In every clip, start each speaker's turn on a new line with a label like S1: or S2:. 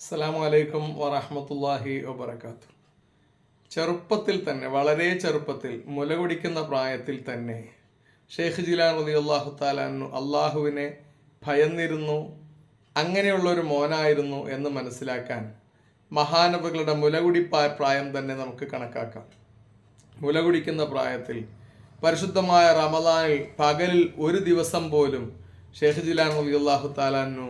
S1: അസ്സലാമു അലൈക്കും വറഹമത്തല്ലാഹി വബർക്കാത്തു ചെറുപ്പത്തിൽ തന്നെ വളരെ ചെറുപ്പത്തിൽ മുല കുടിക്കുന്ന പ്രായത്തിൽ തന്നെ ഷെയ്ഖ് ജിലാൻ റതി അള്ളാഹു താലാനു അള്ളാഹുവിനെ ഭയന്നിരുന്നു അങ്ങനെയുള്ള ഒരു മോനായിരുന്നു എന്ന് മനസ്സിലാക്കാൻ മഹാനവകളുടെ മുലകുടിപ്പായ പ്രായം തന്നെ നമുക്ക് കണക്കാക്കാം. മുല കുടിക്കുന്ന പ്രായത്തിൽ പരിശുദ്ധമായ റമദാനിൽ പകലിൽ ഒരു ദിവസം പോലും ഷെയ്ഖ് ജിലാൻ റതി അള്ളാഹു താലാനു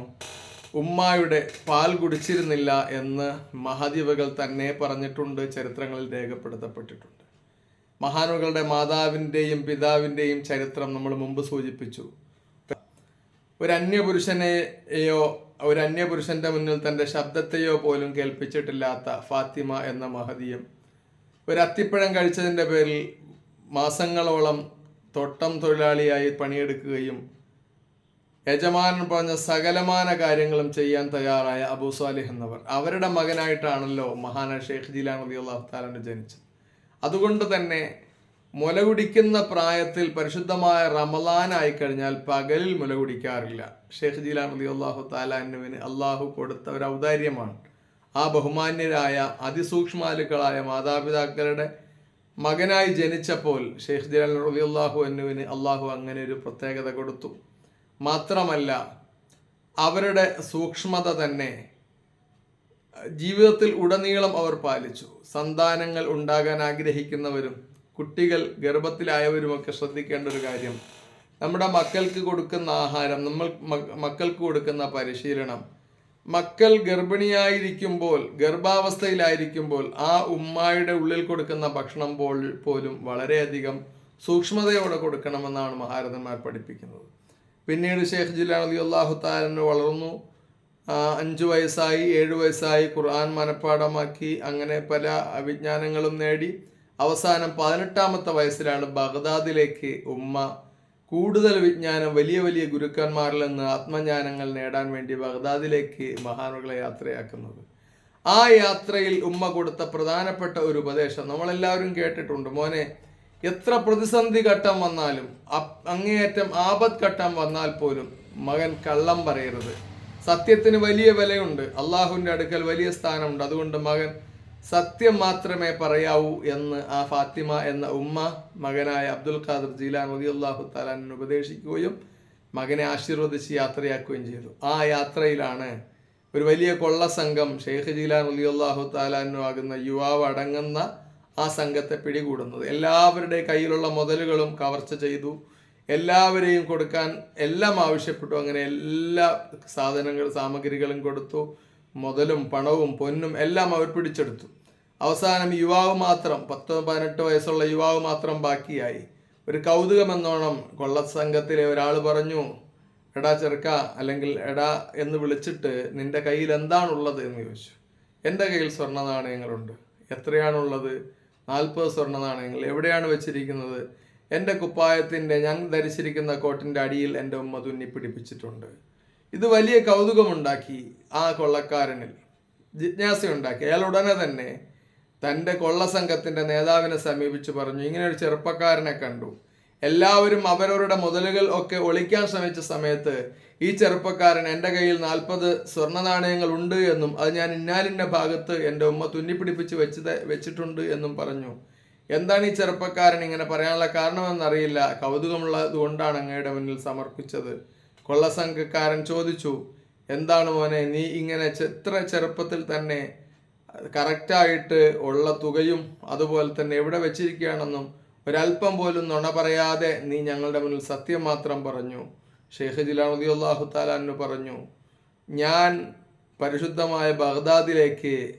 S1: ഉമ്മായുടെ പാൽ കുടിച്ചിരുന്നില്ല എന്ന് മഹാദിവകൾ തന്നെ പറഞ്ഞിട്ടുണ്ട് ചരിത്രങ്ങളിൽ രേഖപ്പെടുത്തപ്പെട്ടിട്ടുണ്ട്. മഹാനുകളുടെ മാതാവിന്റെയും പിതാവിന്റെയും ചരിത്രം നമ്മൾ മുമ്പ് സൂചിപ്പിച്ചു. ഒരു അന്യപുരുഷനെയോ ഒരു അന്യപുരുഷന്റെ മുന്നിൽ തന്റെ ശബ്ദത്തെയോ പോലും കേൾപ്പിച്ചിട്ടില്ലാത്ത ഫാത്തിമ എന്ന മഹതിയും ഒരു അത്തിപ്പഴം കഴിച്ചതിന്റെ പേരിൽ മാസങ്ങളോളം തോട്ടം തൊഴിലാളിയായി പണിയെടുക്കുകയും യജമാനൻ പറഞ്ഞ സകലമാന കാര്യങ്ങളും ചെയ്യാൻ തയ്യാറായ അബൂ സാലിഹ് എന്നവർ. അവരുടെ മകനായിട്ടാണല്ലോ മഹാന ഷെയ്ഖ് ജിലാൻ അലി അള്ളാഹു താലാന്റെ ജനിച്ചത്. അതുകൊണ്ട് തന്നെ മുല കുടിക്കുന്ന പ്രായത്തിൽ പരിശുദ്ധമായ റമലാനായി കഴിഞ്ഞാൽ പകലിൽ മുല കുടിക്കാറില്ല ഷെയ്ഖ് ജിലാൻ അലി അള്ളാഹു താലാനുവിന് അള്ളാഹു കൊടുത്ത ഒരു ഔദാര്യമാണ്. ആ ബഹുമാന്യരായ അതിസൂക്ഷ്മാലുക്കളായ മാതാപിതാക്കളുടെ മകനായി ജനിച്ചപ്പോൾ ഷെയ്ഖ് ജിലാൻ അലി അള്ളാഹു അള്ളാഹു അങ്ങനെ ഒരു പ്രത്യേകത കൊടുത്തു. മാത്രമല്ല അവരുടെ സൂക്ഷ്മത തന്നെ. ജീവിതത്തിൽ ഉടനീളം അവർ പാലിച്ചു. സന്താനങ്ങൾ ഉണ്ടാകാൻ ആഗ്രഹിക്കുന്നവരും കുട്ടികൾ ഗർഭത്തിലായവരുമൊക്കെ ശ്രദ്ധിക്കേണ്ട ഒരു കാര്യം. നമ്മുടെ മക്കൾക്ക് കൊടുക്കുന്ന ആഹാരം നമ്മൾ മക്കൾക്ക് കൊടുക്കുന്ന പരിശീലനം. മക്കൾ ഗർഭിണിയായിരിക്കുമ്പോൾ ഗർഭാവസ്ഥയിലായിരിക്കുമ്പോൾ ആ ഉമ്മായുടെ ഉള്ളിൽ കൊടുക്കുന്ന ഭക്ഷണം പോൽ പോലും വളരെയധികം സൂക്ഷ്മതയോടെ കൊടുക്കണമെന്നാണ് മഹാരഥന്മാർ പഠിപ്പിക്കുന്നത്. പിന്നീട് ഷെയ്ഖ് ജിലാൻ അലി അള്ളാഹു താലന് വളർന്നു അഞ്ചു വയസ്സായി ഏഴു വയസ്സായി ഖുർആൻ മനഃപ്പാടമാക്കി അങ്ങനെ പല വിജ്ഞാനങ്ങളും നേടി. അവസാനം പതിനെട്ടാമത്തെ വയസ്സിലാണ് ബഗ്ദാദിലേക്ക് ഉമ്മ കൂടുതൽ വിജ്ഞാനം വലിയ വലിയ ഗുരുക്കന്മാരിൽ നിന്ന് ആത്മജ്ഞാനങ്ങൾ നേടാൻ വേണ്ടി ബഗ്ദാദിലേക്ക് മഹാനുകളെ യാത്രയാക്കുന്നത്. ആ യാത്രയിൽ ഉമ്മ കൊടുത്ത പ്രധാനപ്പെട്ട ഒരു ഉപദേശം നമ്മളെല്ലാവരും കേട്ടിട്ടുണ്ട്. മോനെ എത്ര പ്രതിസന്ധി ഘട്ടം വന്നാലും അങ്ങേയറ്റം ആപത് ഘട്ടം വന്നാൽ പോലും മകൻ കള്ളം പറയരുത്. സത്യത്തിന് വലിയ വിലയുണ്ട്. അള്ളാഹുവിന്റെ അടുക്കൽ വലിയ സ്ഥാനമുണ്ട്. അതുകൊണ്ട് മകൻ സത്യം മാത്രമേ പറയാവൂ എന്ന് ആ ഫാത്തിമ എന്ന ഉമ്മ മകനായ അബ്ദുൽ ഖാദർ ജീലാൻ റതി അള്ളാഹു താലാൻ ഉപദേശിക്കുകയും മകനെ ആശീർവദിച്ച് യാത്രയാക്കുകയും ചെയ്തു. ആ യാത്രയിലാണ് ഒരു വലിയ കൊള്ള സംഘം ഷെയ്ഖ് ജീലാൻ റതി അള്ളാഹു താലാനു ആകുന്ന യുവാവ് അടങ്ങുന്ന ആ സംഘത്തെ പിടികൂടുന്നത്. എല്ലാവരുടെ കയ്യിലുള്ള മുതലുകളും കവർച്ച ചെയ്തു. എല്ലാവരെയും കൊടുക്കാൻ എല്ലാം ആവശ്യപ്പെട്ടു. അങ്ങനെ എല്ലാ സാധനങ്ങൾ സാമഗ്രികളും കൊടുത്തു. മുതലും പണവും പൊന്നും എല്ലാം അവർ പിടിച്ചെടുത്തു. അവസാനം യുവാവ് മാത്രം പത്ത് പതിനെട്ട് വയസ്സുള്ള യുവാവ് മാത്രം ബാക്കിയായി. ഒരു കൗതുകമെന്നോണം കൊള്ള കൊള്ളസംഘത്തിലെ ഒരാൾ പറഞ്ഞു എടാ ചെറുക്ക അല്ലെങ്കിൽ എടാ എന്ന് വിളിച്ചിട്ട് നിന്റെ കയ്യിൽ എന്താണുള്ളത്? എന്ന് ചോദിച്ചു. എന്റെ കയ്യിൽ സ്വർണ നാണയങ്ങളുണ്ട്. എത്രയാണുള്ളത്? നാൽപ്പത് സ്വർണ നാണയങ്ങൾ എവിടെയാണ് വെച്ചിരിക്കുന്നത്? എന്റെ കുപ്പായത്തിന്റെ ഞാൻ ധരിച്ചിരിക്കുന്ന കോട്ടിന്റെ അടിയിൽ എന്റെ ഉമ്മ തുന്നി പിടിപ്പിച്ചിട്ടുണ്ട്. ഇത് വലിയ കൗതുകമുണ്ടാക്കി ആ കൊള്ളക്കാരനിൽ. ജിജ്ഞാസയുണ്ടാക്കി. അയാൾ ഉടനെ തന്നെ തന്റെ കൊള്ളസംഘത്തിന്റെ നേതാവിനെ സമീപിച്ച് പറഞ്ഞു ഇങ്ങനെ ഒരു ചെറുപ്പക്കാരനെ കണ്ടു. എല്ലാവരും അവരവരുടെ മുതലുകൾ ഒക്കെ ഒളിക്കാൻ ശ്രമിച്ച സമയത്ത് ഈ ചെറുപ്പക്കാരൻ എന്റെ കയ്യിൽ നാൽപ്പത് സ്വർണ നാണയങ്ങൾ ഉണ്ട് എന്നും അത് ഞാൻ ഇന്നാലിന്റെ ഭാഗത്ത് എന്റെ ഉമ്മ തുന്നിപ്പിടിപ്പിച്ച് വെച്ച് വെച്ചിട്ടുണ്ട് എന്നും പറഞ്ഞു. എന്താണ് ഈ ചെറുപ്പക്കാരൻ ഇങ്ങനെ പറയാനുള്ള കാരണമെന്നറിയില്ല. കൗതുകമുള്ളത് കൊണ്ടാണ് അങ്ങയുടെ മുന്നിൽ സമർപ്പിച്ചത്. കൊള്ളസംഘക്കാരൻ ചോദിച്ചു എന്താണ് മോനെ നീ ഇങ്ങനെ എത്ര ചെറുപ്പത്തിൽ തന്നെ കറക്റ്റായിട്ട് ഉള്ള തുകയും അതുപോലെ തന്നെ എവിടെ വെച്ചിരിക്കുകയാണെന്നും ഒരല്പം പോലും നുണ പറയാതെ നീ ഞങ്ങളുടെ മുന്നിൽ സത്യം മാത്രം പറഞ്ഞു. ഷെയ്ഖ് ജിലാനുദ്ദി അള്ളാഹു താലാനു പറഞ്ഞു ഞാൻ പരിശുദ്ധമായ ബഗ്ദാദിലേക്ക്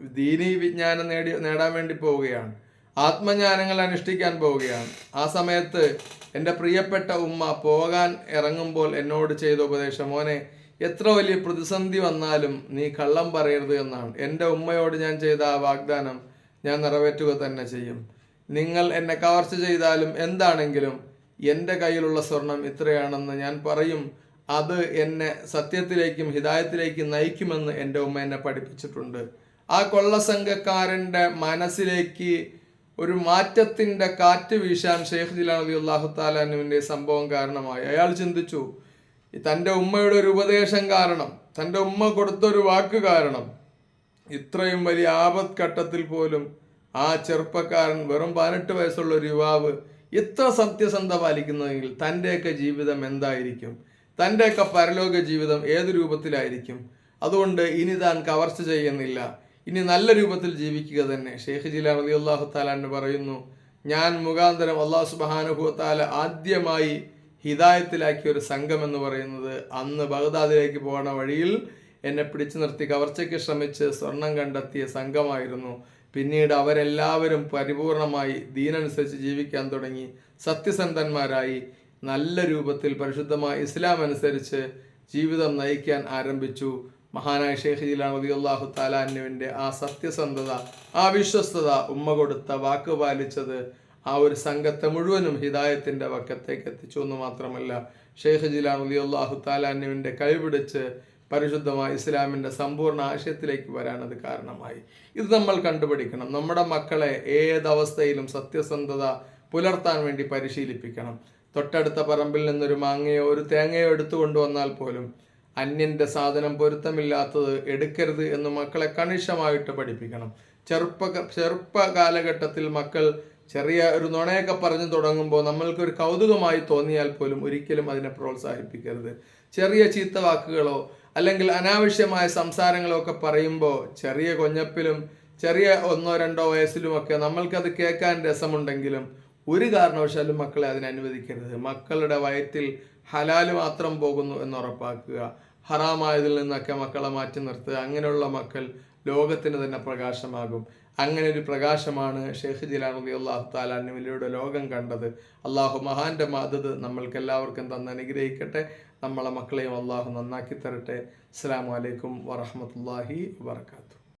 S1: ദീനീ വിജ്ഞാനം നേടി നേടാൻ വേണ്ടി പോവുകയാണ്. ആത്മജ്ഞാനങ്ങൾ അനുഷ്ഠിക്കാൻ പോവുകയാണ്. ആ സമയത്ത് എന്റെ പ്രിയപ്പെട്ട ഉമ്മ പോകാൻ ഇറങ്ങുമ്പോൾ എന്നോട് ചെയ്ത ഉപദേശം മോനെ എത്ര വലിയ പ്രതിസന്ധി വന്നാലും നീ കള്ളം പറയരുത് എന്നാണ്. എന്റെ ഉമ്മയോട് ഞാൻ ചെയ്ത ആ വാഗ്ദാനം ഞാൻ നിറവേറ്റുക തന്നെ ചെയ്യും. നിങ്ങൾ എന്നെ കവർച്ച ചെയ്താലും എന്താണെങ്കിലും എന്റെ കയ്യിലുള്ള സ്വർണം ഇത്രയാണെന്ന് ഞാൻ പറയും. അത് എന്നെ സത്യത്തിലേക്കും ഹിതായത്തിലേക്കും നയിക്കുമെന്ന് എന്റെ ഉമ്മ എന്നെ പഠിപ്പിച്ചിട്ടുണ്ട്. ആ കൊള്ളസംഘക്കാരന്റെ മനസ്സിലേക്ക് ഒരു മാറ്റത്തിന്റെ കാറ്റ് വീശാൻ ഷെയ്ഖ് ജിലാൻ അലി അള്ളാഹു താലാനുവിന്റെ സംഭവം കാരണമായി. അയാൾ ചിന്തിച്ചു തന്റെ ഉമ്മയുടെ ഒരു ഉപദേശം കാരണം തന്റെ ഉമ്മ കൊടുത്തൊരു വാക്ക് കാരണം ഇത്രയും വലിയ ആപത്ഘട്ടത്തിൽ പോലും ആ ചെറുപ്പക്കാരൻ വെറും പതിനെട്ട് വയസ്സുള്ള ഒരു യുവാവ് ഇത്ര സത്യസന്ധ പാലിക്കുന്നതെങ്കിൽ തന്റെയൊക്കെ ജീവിതം എന്തായിരിക്കും? തന്റെയൊക്കെ പരലോക ജീവിതം ഏത് രൂപത്തിലായിരിക്കും? അതുകൊണ്ട് ഇനി താൻ കവർച്ച ചെയ്യുന്നില്ല. ഇനി നല്ല രൂപത്തിൽ ജീവിക്കുക തന്നെ. ഷെയ്ഖ് ജില അലി അള്ളാഹു താലാന്ന് പറയുന്നു ഞാൻ മുഖാന്തരം അള്ളാഹു സുബാനുഭവത്താല ആദ്യമായി ഹിതായത്തിലാക്കിയ ഒരു സംഘം എന്ന് പറയുന്നത് അന്ന് ബഗ്ദാദിലേക്ക് പോകുന്ന വഴിയിൽ എന്നെ പിടിച്ചു നിർത്തി കവർച്ചയ്ക്ക് ശ്രമിച്ച് സ്വർണം കണ്ടെത്തിയ സംഘമായിരുന്നു. പിന്നീട് അവരെല്ലാവരും പരിപൂർണമായി ദീനനുസരിച്ച് ജീവിക്കാൻ തുടങ്ങി സത്യസന്ധന്മാരായി നല്ല രൂപത്തിൽ പരിശുദ്ധമായ ഇസ്ലാം അനുസരിച്ച് ജീവിതം നയിക്കാൻ ആരംഭിച്ചു. മഹാനായ ഷെയ്ഖ് ജിലാൻ റളിയല്ലാഹു താലാന്നുവിന്റെ ആ സത്യസന്ധത ആ വിശ്വസ്തത ഉമ്മ കൊടുത്ത വാക്ക് പാലിച്ചത് ആ ഒരു സംഘത്തെ മുഴുവനും ഹിദായത്തിന്റെ വക്കത്തേക്ക് എത്തിച്ചു എന്ന് മാത്രമല്ല ഷെയ്ഖ് ജിലാൻ റളിയല്ലാഹു താലാന്നുവിന്റെ കൈപിടിച്ച് പരിശുദ്ധമായ ഇസ്ലാമിന്റെ സമ്പൂർണ ആശയത്തിലേക്ക് വരാൻ അത് കാരണമായി. ഇത് നമ്മൾ കണ്ടുപിടിക്കണം. നമ്മുടെ മക്കളെ ഏതവസ്ഥയിലും സത്യസന്ധത പുലർത്താൻ വേണ്ടി പരിശീലിപ്പിക്കണം. തൊട്ടടുത്ത പറമ്പിൽ നിന്നൊരു മാങ്ങയോ ഒരു തേങ്ങയോ എടുത്തു കൊണ്ടുവന്നാൽ പോലും അന്യന്റെ സാധനം പൊരുത്തമില്ലാത്തത് എടുക്കരുത് എന്ന് മക്കളെ കണിശമായിട്ട് പഠിപ്പിക്കണം. ചെറുപ്പ ചെറുപ്പ കാലഘട്ടത്തിൽ മക്കൾ ചെറിയ ഒരു നുണയൊക്കെ പറഞ്ഞു തുടങ്ങുമ്പോൾ നമ്മൾക്കൊരു കൗതുകമായി തോന്നിയാൽ പോലും ഒരിക്കലും അതിനെ പ്രോത്സാഹിപ്പിക്കരുത്. ചെറിയ ചീത്ത വാക്കുകളോ അല്ലെങ്കിൽ അനാവശ്യമായ സംസാരങ്ങളൊക്കെ പറയുമ്പോൾ ചെറിയ കൊഞ്ഞപ്പിലും ചെറിയ ഒന്നോ രണ്ടോ വയസ്സിലുമൊക്കെ നമ്മൾക്കത് കേൾക്കാൻ രസമുണ്ടെങ്കിലും ഒരു കാരണവശാലും മക്കളെ അതിനെ അനുവദിക്കരുത്. മക്കളുടെ വയറ്റിൽ ഹലാൽ മാത്രം പോകുന്നു എന്ന് ഉറപ്പാക്കുക ഹറാമായതിൽ നിന്നൊക്കെ മക്കളെ മാറ്റി നിർത്തുക. അങ്ങനെയുള്ള മക്കൾ ലോകത്തിന് തന്നെ പ്രകാശമാകും. അങ്ങനെ ഒരു പ്രകാശമാണ് ഷെയ്ഖ് ജിലാൻ അലി അള്ളാഹു താലാനുവിലൂടെ ലോകം കണ്ടത്. അള്ളാഹു മഹാന്റെ മദത് നമ്മൾക്ക് എല്ലാവർക്കും തന്ന് അനുഗ്രഹിക്കട്ടെ. നമ്മളെ മക്കളെയും അള്ളാഹു നന്നാക്കി തരട്ടെ. അസ്സാം വലൈക്കും വറഹമത്തല്ലാഹി വാത്തു